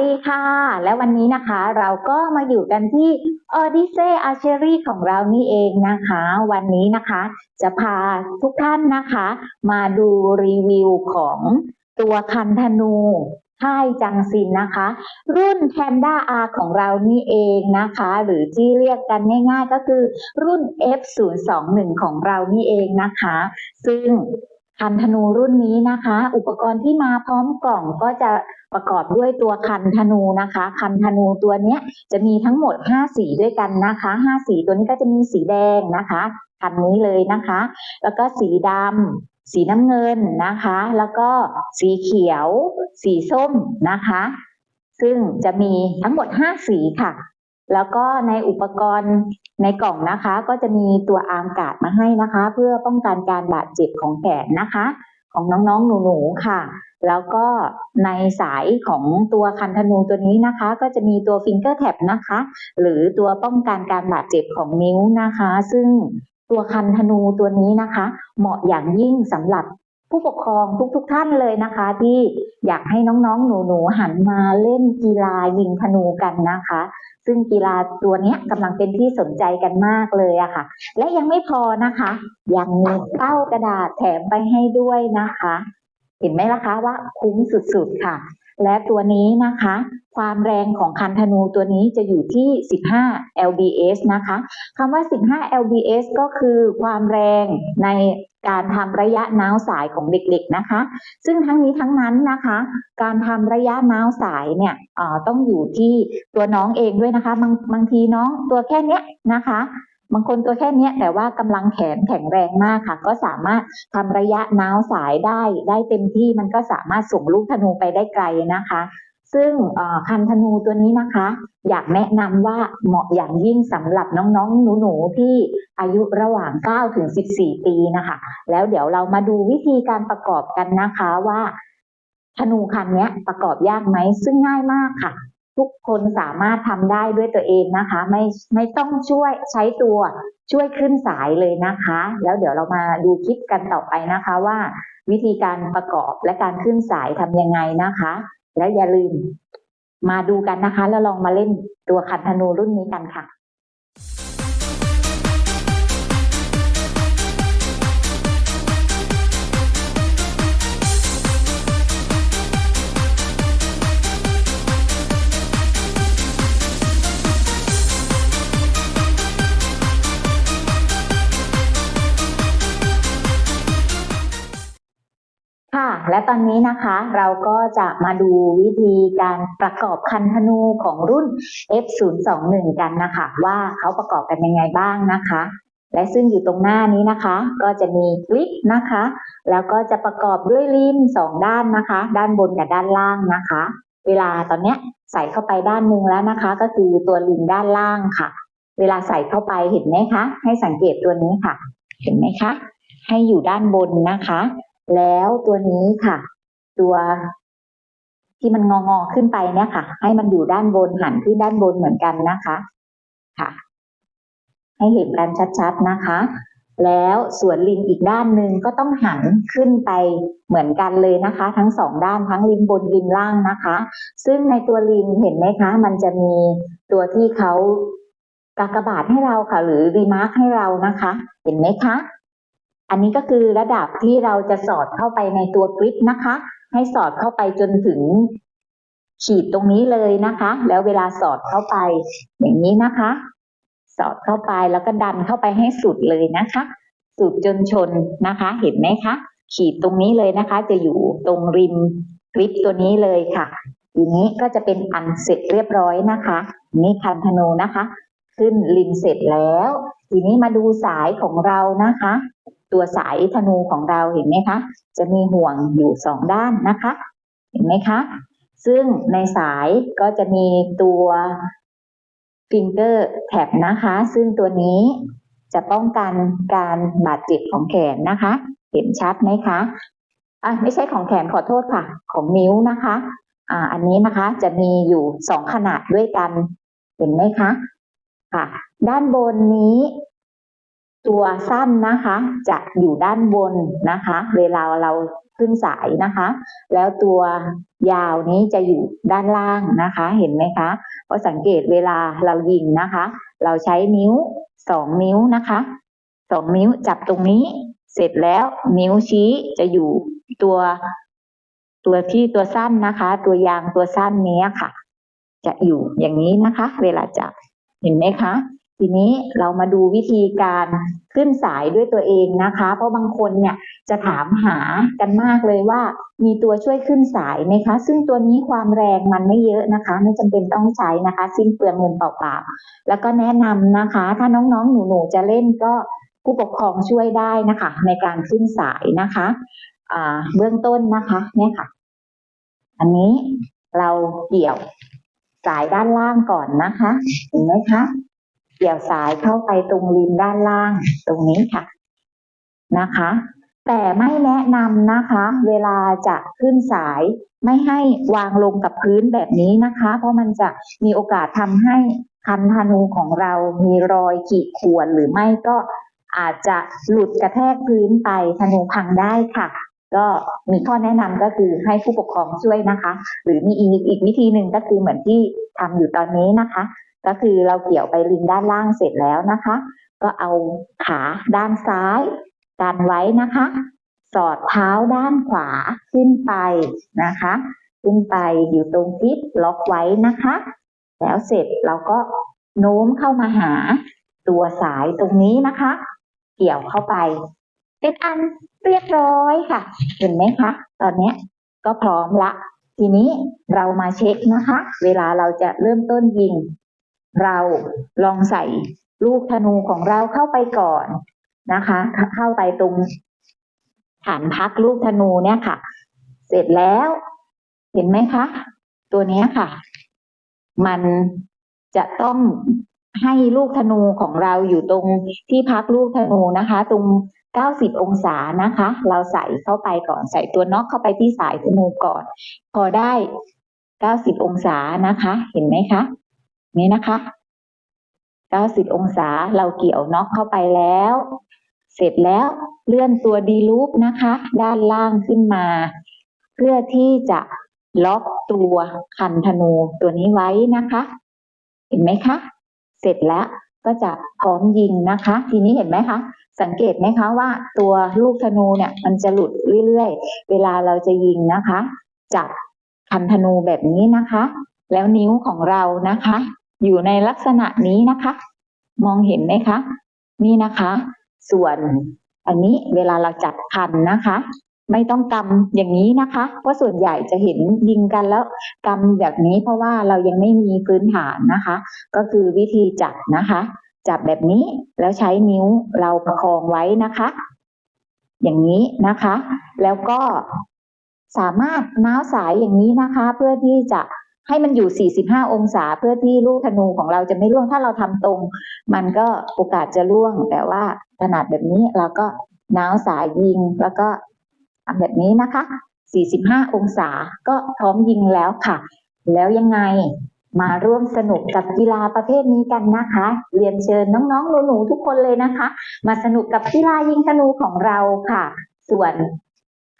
ดีค่ะ และวันนี้นะคะเราก็มาอยู่กันที่ Odyssey Archery ของเรานี่เองนะคะ วันนี้นะคะ จะพาทุกท่านนะคะ มาดูรีวิวของตัวคันธนูค่ายจังซินนะคะ รุ่น Panda R ของเรานี่เองนะคะ หรือที่เรียกกันง่ายๆก็คือรุ่น F021 ของเรานี่เองนะคะ ซึ่ง คันธนูรุ่นนี้นะคะ อุปกรณ์ที่มาพร้อมกล่องก็จะประกอบด้วยตัวคันธนูนะคะ คันธนูตัวเนี้ยจะมีทั้งหมด 5 สีด้วยกันนะคะ 5 สีตัวนี้ก็จะมีสีแดงนะคะคันนี้เลยนะคะ แล้วก็สีดำสีน้ำเงินนะคะ แล้วก็สีเขียว สีส้มนะคะ ซึ่งจะมีทั้งหมด 5 สีค่ะ แล้วก็ในอุปกรณ์ในกล่องนะคะ ก็จะมีตัวอาร์มการ์ดมาให้นะคะ เพื่อป้องกันการบาดเจ็บของแขนนะคะ ของน้องๆหนูๆค่ะ แล้วก็ในสายของตัวคันธนูตัวนี้นะคะ ก็จะมีตัวฟิงเกอร์แท็บนะคะ หรือตัวป้องกันการบาดเจ็บของนิ้วนะคะ ซึ่งตัวคันธนูตัวนี้นะคะ เหมาะอย่างยิ่งสำหรับ ผู้ปกครองทุกๆทท่านเลยนะคะ ที่อยากให้น้องๆ หนูๆ หันมาเล่นกีฬายิงธนูกันนะคะ ซึ่งกีฬาตัวนี้กำลังเป็นที่สนใจกันมากเลยอะค่ะ และยังไม่พอนะคะ ยังมีเป้ากระดาษแถมไปให้ด้วยนะคะ เห็นไหมล่ะคะว่าคุ้มสุดๆค่ะ และตัวนี้นะคะ ความแรงของคันธนูตัวนี้จะอยู่ที่ 15 lbs นะคะคำว่า 15 lbs ก็คือความแรงในการทำระยะน้าวสายของเด็กๆนะคะ ซึ่งทั้งนี้ทั้งนั้นนะคะ การทำระยะน้าวสายเนี่ยต้องอยู่ที่ตัวน้องเองด้วยนะคะ บางบางทีน้องตัวแค่เนี้ยนะคะ บางคนตัวแค่นี้แต่ว่ากำลังแขนแข็งแรงมากค่ะ ก็สามารถทำระยะน้าวสายได้ได้เต็มที่มันก็สามารถส่งลูกธนูไปได้ไกลนะคะ ซึ่งคันธนูตัวนี้นะคะ อยากแนะนำว่าเหมาะอย่างยิ่งสำหรับน้องๆหนูๆที่อายุระหว่าง 9 ถึง 14 ปีนะคะ แล้วเดี๋ยวเรามาดูวิธีการประกอบกันนะคะว่าธนูคันนี้ประกอบยากไหมซึ่งง่ายมากค่ะ ทุกคนสามารถทำได้ด้วยตัวเองนะคะ ไม่ไม่ต้องช่วยใช้ตัวช่วยขึ้นสายเลยนะคะ แล้วเดี๋ยวเรามาดูคลิปกันต่อไปนะคะว่า วิธีการประกอบและการขึ้นสายทำยังไงนะคะ และอย่าลืมมาดูกันนะคะ แล้วลองมาเล่นตัวขันธนูรุ่นนี้กันค่ะ และตอนนี้นะคะเราก็จะมาดูวิธีการประกอบคันธนูของรุ่น F021 กันนะคะ ว่าเขาประกอบกันยังไงบ้างนะคะ และซึ่งอยู่ตรงหน้านี้นะคะ ก็จะมีคลิปนะคะ แล้วก็จะประกอบด้วยริมสองด้านนะคะ ด้านบนกับด้านล่างนะคะ เวลาตอนเนี้ยใส่เข้าไปด้านหนึ่งแล้วนะคะ ก็คือตัวริมด้านล่างค่ะ เวลาใส่เข้าไปเห็นไหมคะ ให้สังเกตตัวนี้ค่ะ เห็นไหมคะ ให้อยู่ด้านบนนะคะ แล้วตัวนี้ค่ะ ตัวที่มันงองอขึ้นไปเนี่ยค่ะ ให้มันอยู่ด้านบนหันขึ้นด้านบนเหมือนกันนะคะ ค่ะ ให้เห็นกันชัดๆนะคะ แล้วส่วนริมอีกด้านหนึ่งก็ต้องหันขึ้นไปเหมือนกันเลยนะคะ ทั้งสองด้านทั้งริมบนริมล่างนะคะ ซึ่งในตัวริมเห็นไหมคะ มันจะมีตัวที่เขากากบาทให้เราค่ะ หรือรีมาร์คให้เรานะคะ เห็นไหมคะ อันนี้ก็คือระดับที่เราจะสอดเข้าไปในตัวกริปนะคะ ให้สอดเข้าไปจนถึงขีดตรงนี้เลยนะคะ แล้วเวลาสอดเข้าไป อย่างนี้นะคะ สอดเข้าไปแล้วก็ดันเข้าไปให้สุดเลยนะคะ สุดจนชนนะคะ เห็นไหมคะ ขีดตรงนี้เลยนะคะ จะอยู่ตรงริมกริปตัวนี้เลยค่ะทีนี้ก็จะเป็นอันเสร็จเรียบร้อยนะคะ นี่คันธนูนะคะ ขึ้นริมเสร็จแล้ว ทีนี้มาดูสายของเรานะคะ ตัวสายธนูของเราเห็นไหมคะ จะมีห่วงอยู่สองด้านนะคะ เห็นไหมคะ ซึ่งในสายก็จะมีตัวฟิงเกอร์แท็บนะคะ ซึ่งตัวนี้จะป้องกันการบาดเจ็บของแขนนะคะ เห็นชัดไหมคะอะไม่ใช่ของแขนขอโทษค่ะ ของนิ้วนะคะอ่าอันนี้นะคะจะมีอยู่สองขนาดด้วยกัน เห็นไหมคะค่ะ ด้านบนนี้ ตัวสั้นนะคะ จะอยู่ด้านบนนะคะ เวลาเราขึ้นสายนะคะ แล้วตัวยาวนี้จะอยู่ด้านล่างนะคะ เห็นไหมคะเพราะสังเกตเวลาเรายิงนะคะ เราใช้นิ้วสองนิ้วนะคะสองนิ้วจับตรงนี้ เสร็จแล้วนิ้วชี้จะอยู่ตัวตัวที่ตัวสั้นนะคะ ตัวยางตัวสั้นนี้ค่ะ จะอยู่อย่างนี้นะคะ เวลาจับเห็นไหมคะ ทีนี้เรามาดูวิธีการขึ้นสายด้วยตัวเองนะคะ เพราะบางคนเนี่ยจะถามหากันมากเลยว่า มีตัวช่วยขึ้นสายไหมคะ ซึ่งตัวนี้ความแรงมันไม่เยอะนะคะ ไม่จำเป็นต้องใช้นะคะ สิ้นเปลืองเงินเปล่าๆแล้วก็แนะนำนะคะ ถ้าน้องๆหนูๆจะเล่นก็ผู้ปกครองช่วยได้นะคะ ในการขึ้นสายนะคะเบื้องต้นนะคะเนี่ยค่ะ อันนี้เราเกี่ยวสายด้านล่างก่อนนะคะเห็นไหมคะ เกี่ยวสายเข้าไปตรงริมด้านล่างตรงนี้ค่ะนะคะ แต่ไม่แนะนำนะคะ เวลาจะขึ้นสายไม่ให้วางลงกับพื้นแบบนี้นะคะ เพราะมันจะมีโอกาสทำให้คันธนูของเรามีรอยขีดข่วนหรือไม่ก็อาจจะหลุดกระแทกพื้นไปธนูพังได้ค่ะ ก็มีข้อแนะนำก็คือให้ผู้ปกครองช่วยนะคะ หรือมีอีกอีกวิธีหนึ่งก็คือเหมือนที่ทำอยู่ตอนนี้นะคะ ก็คือเราเกี่ยวไปริมด้านล่างเสร็จแล้วนะคะ ก็เอาขาด้านซ้ายกันไว้นะคะ สอดเท้าด้านขวาขึ้นไปนะคะ ขึ้นไปอยู่ตรงทิศล็อกไว้นะคะ แล้วเสร็จเราก็โน้มเข้ามาหาตัวสายตรงนี้นะคะ เกี่ยวเข้าไป เป็นอันเรียบร้อยค่ะ เห็นไหมคะ ตอนนี้ก็พร้อมละ ทีนี้เรามาเช็คนะคะ เวลาเราจะเริ่มต้นยิง เราลองใส่ลูกธนูของเราเข้าไปก่อนนะคะ เข้าไปตรงฐานพักลูกธนูเนี่ยค่ะ เสร็จแล้วเห็นไหมคะ ตัวนี้ค่ะ มันจะต้องให้ลูกธนูของเราอยู่ตรงที่พักลูกธนูนะคะ ตรง 90 องศานะคะ เราใส่เข้าไปก่อนใส่ตัวน็อกเข้าไปที่สายธนูก่อน พอได้ 90 องศานะคะ เห็นไหมคะ นี่นะคะ 90 องศาเราเกี่ยวน็อกเข้าไปแล้ว เสร็จแล้วเลื่อนตัวดีลูปนะคะ ด้านล่างขึ้นมา เพื่อที่จะล็อกตัวคันธนูตัวนี้ไว้นะคะ เห็นไหมคะ เสร็จแล้วก็จะพร้อมยิงนะคะ ทีนี้เห็นไหมคะ สังเกตไหมคะว่าตัวลูกธนูเนี่ย มันจะหลุดเรื่อยๆ เวลาเราจะยิงนะคะจับคันธนูแบบนี้นะคะ แล้วนิ้วของเรานะคะ อยู่ในลักษณะนี้นะคะ มองเห็นไหมคะ นี่นะคะ ส่วนอันนี้เวลาเราจัดคันนะคะ ไม่ต้องกำอย่างนี้นะคะ เพราะส่วนใหญ่จะเห็นยิงกันแล้วกำแบบนี้เพราะว่าเรายังไม่มีพื้นฐานนะคะ ก็คือวิธีจับนะคะ จับแบบนี้แล้วใช้นิ้วเราประคองไว้นะคะ อย่างนี้นะคะ แล้วก็สามารถน้าวสายอย่างนี้นะคะ เพื่อที่จะ ให้มันอยู่ 45 องศาเพื่อที่ลูกธนูของเราจะไม่ร่วง ถ้าเราทำตรง มันก็โอกาสจะร่วง แต่ว่าขนาดแบบนี้เราก็น้าวสายยิงแล้วก็ทำแบบนี้นะคะ 45 องศาก็พร้อมยิงแล้วค่ะ แล้วยังไงมาร่วมสนุกกับกีฬาประเภทนี้กันนะคะ เรียนเชิญน้องๆหนูๆทุกคนเลยนะคะ มาสนุกกับกีฬายิงธนูของเราค่ะ ส่วน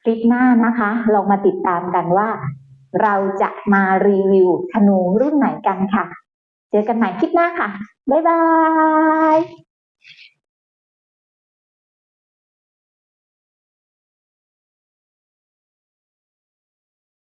คลิปหน้านะคะ ลองมาติดตามกันว่า เราจะมารีวิวธนูรุ่นไหนกันค่ะ เจอกันใหม่คลิปหน้าค่ะ บ๊ายบาย